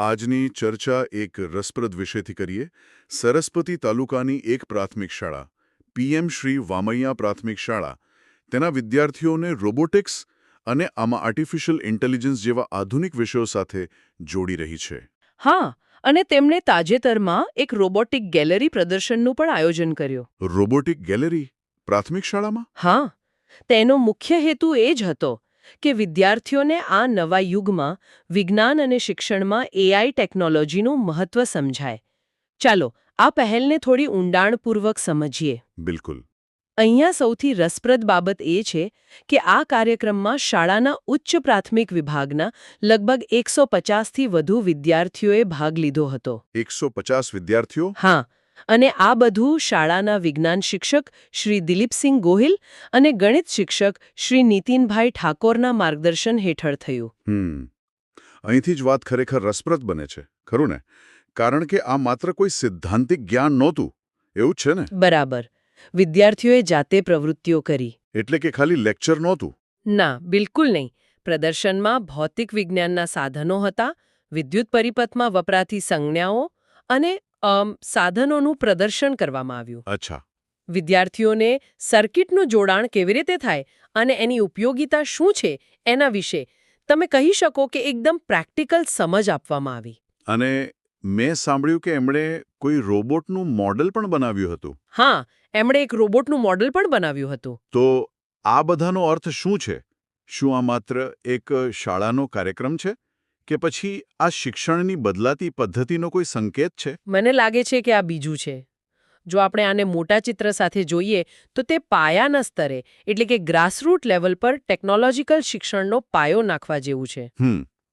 આજની ચર્ચા એક રસપ્રદ વિષયથી કરીએ. સરસ્વતી તાલુકાની એક પ્રાથમિક શાળા પીએમ શ્રી વામૈયા પ્રાથમિક શાળા. તેના વિદ્યાર્થીઓને રોબોટિક્સ અને આમાં આર્ટિફિશિયલ ઇન્ટેલિજન્સ જેવા આધુનિક વિષયો સાથે જોડી રહી છે. હા અને તેમણે તાજેતરમાં એક રોબોટિક ગેલેરી પ્રદર્શનનું પણ આયોજન કર્યું. રોબોટિક ગેલેરી પ્રાથમિક શાળામાં? હા તેનો મુખ્ય હેતુ એ જ હતો કે વિદ્યાર્થીઓને આ નવા યુગમાં વિજ્ઞાન અને શિક્ષણમાં એઆઈ ટેકનોલોજીનું મહત્વ સમજાય. ચાલો આ પહેલને થોડી ઊંડાણપૂર્વક સમજીએ. બિલકુલ. અહીંયા સૌથી રસપ્રદ બાબત એ છે કે આ કાર્યક્રમમાં શાળાના ઉચ્ચ પ્રાથમિક વિભાગના લગભગ એકસો પચાસથી વધુ વિદ્યાર્થીઓએ ભાગ લીધો હતો. એકસો પચાસ વિદ્યાર્થીઓ? હા અને આ બધું શાળાના વિજ્ઞાન શિક્ષક શ્રી દિલીપસિંહ ગોહિલ અને ગણિત શિક્ષક શ્રી નીતિનભાઈ ઠાકોરના માર્ગદર્શન હેઠળ થયું. હમ. અહીંથી જ વાત ખરેખર રસપ્રદ બને છે ખરું ને? કારણ કે આ માત્ર કોઈ સિદ્ધાંતિક જ્ઞાન નહોતું એવું છે ને? બરાબર. વિદ્યાર્થીઓએ જાતે પ્રવૃત્તિઓ કરી. એટલે કે ખાલી લેક્ચર નહોતું? ના બિલકુલ નહીં. પ્રદર્શનમાં ભૌતિક વિજ્ઞાનના સાધનો હતા વિદ્યુત પરિપથમાં વપરાતી સંજ્ઞાઓ અને સાધનોનું પ્રદર્શન કરવામાં આવ્યું. અચ્છા. વિદ્યાર્થીઓને સર્કિટનું જોડાણ કેવી રીતે થાય અને એની ઉપયોગિતા શું છે એના વિશે તમે કહી શકો કે એકદમ પ્રેક્ટિકલ સમજ આપવામાં આવી. અને મેં સાંભળ્યું કે એમણે કોઈ રોબોટનું મોડેલ પણ બનાવ્યું હતું. હા એમણે એક રોબોટનું મોડેલ પણ બનાવ્યું હતું. તો આ બધાનો અર્થ શું છે? શું આ માત્ર એક શાળાનો કાર્યક્રમ છે? કે પછી આ શિક્ષણની બદલાતી પદ્ધતિનો કોઈ સંકેત છે? મને લાગે છે કે આ બીજું છે. જો આપણે આને મોટા ચિત્ર સાથે જોઈએ તો તે પાયાના સ્તરે એટલે કે ગ્રાસરૂટ લેવલ પર ટેકનોલોજીકલ શિક્ષણનો પાયો નાખવા જેવું છે.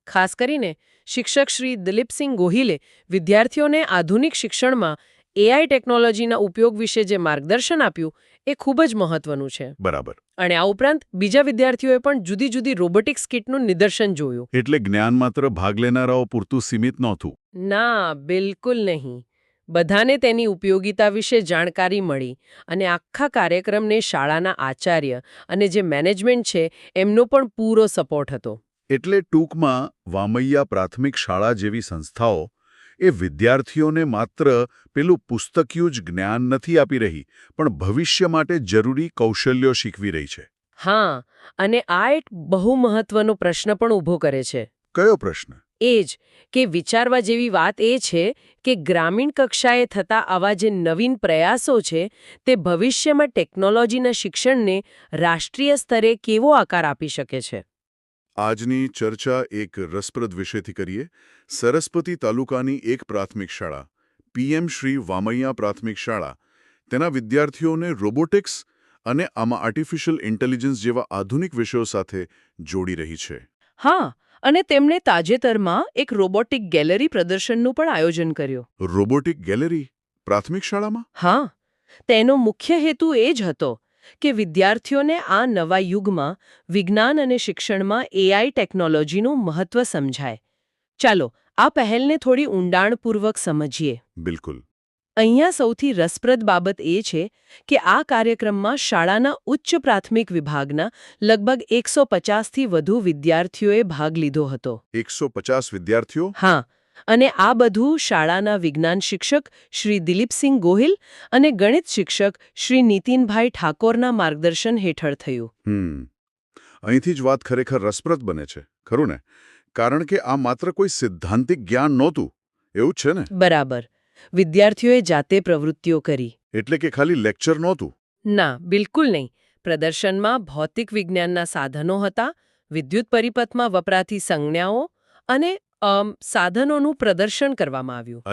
ખાસ કરીને શિક્ષક શ્રી દિલીપસિંહ ગોહિલે વિદ્યાર્થીઓને આધુનિક શિક્ષણમાં એઆઈ ટેકનોલોજીના ઉપયોગ વિશે જે માર્ગદર્શન આપ્યું એ ખૂબ જ મહત્વનું છે. બરાબર. અને આ ઉપરાંત બીજા વિદ્યાર્થીઓએ પણ જુદી જુદી રોબોટિક્સ કિટનું નિદર્શન જોયું. એટલે જ્ઞાન માત્ર ભાગ લેનારાઓ પૂરતું સીમિત નહોતું. ના બિલકુલ નહીં. બધાને તેની ઉપયોગિતા વિશે જાણકારી મળી અને આખા કાર્યક્રમને શાળાના આચાર્ય અને જે મેનેજમેન્ટ છે એમનો પણ પૂરો સપોર્ટ હતો. એટલે ટૂંકમાં વામૈયા પ્રાથમિક શાળા જેવી સંસ્થાઓ એ વિદ્યાર્થીઓને માત્ર પેલું પુસ્તકિયું જ જ્ઞાન નથી આપી રહી પણ ભવિષ્ય માટે જરૂરી કૌશલ્યો શીખવી રહી છે. હા અને આ એક બહુ મહત્વનો પ્રશ્ન પણ ઊભો કરે છે. કયો પ્રશ્ન? એ જ કે વિચારવા જેવી વાત એ છે કે ગ્રામીણ કક્ષાએ થતા આવા જે નવીન પ્રયાસો છે તે ભવિષ્યમાં ટેકનોલોજીના શિક્ષણને રાષ્ટ્રીય સ્તરે કેવો આકાર આપી શકે છે? આજની ચર્ચા એક રસપ્રદ વિષયથી કરીએ. સરસ્વતી તાલુકાની એક પ્રાથમિક શાળા પીએમ શ્રી વામૈયા પ્રાથમિક શાળા. તેના વિદ્યાર્થીઓને રોબોટિક્સ અને આમાં આર્ટિફિશિયલ ઇન્ટેલિજન્સ જેવા આધુનિક વિષયો સાથે જોડી રહી છે. હા અને તેમણે તાજેતરમાં એક રોબોટિક ગેલેરી પ્રદર્શનનું પણ આયોજન કર્યું. રોબોટિક ગેલેરી પ્રાથમિક શાળામાં? હા તેનો મુખ્ય હેતુ એ જ હતો કે વિદ્યાર્થીઓને આ નવા યુગમાં વિજ્ઞાન અને શિક્ષણમાં એઆઈ ટેકનોલોજીનું મહત્વ સમજાય. ચાલો આ પહેલને થોડી ઊંડાણપૂર્વક સમજીએ. બિલકુલ. અહીંયા સૌથી રસપ્રદ બાબત એ છે કે આ કાર્યક્રમમાં શાળાના ઉચ્ચ પ્રાથમિક વિભાગના લગભગ એકસો પચાસથી વધુ વિદ્યાર્થીઓએ ભાગ લીધો હતો. એકસો પચાસ વિદ્યાર્થીઓ? હા અને આ બધું શાળાના વિજ્ઞાન શિક્ષક શ્રી દિલીપસિંહ ગોહિલ અને ગણિત શિક્ષક શ્રી નીતિનભાઈ ઠાકોરના માર્ગદર્શન હેઠળ થયું. હમ. અહીંથી જ વાત ખરેખર રસપ્રદ બને છે ખરું ને? કારણ કે આ માત્ર કોઈ સિદ્ધાંતિક જ્ઞાન નહોતું એવું છે ને? બરાબર. વિદ્યાર્થીઓએ જાતે પ્રવૃત્તિઓ કરી. એટલે કે ખાલી લેક્ચર નહોતું? ના બિલકુલ નહીં. પ્રદર્શનમાં ભૌતિક વિજ્ઞાનના સાધનો હતા વિદ્યુત પરિપથમાં વપરાતી સંજ્ઞાઓ અને સાધનોનું પ્રદર્શન કરવામાં આવ્યું.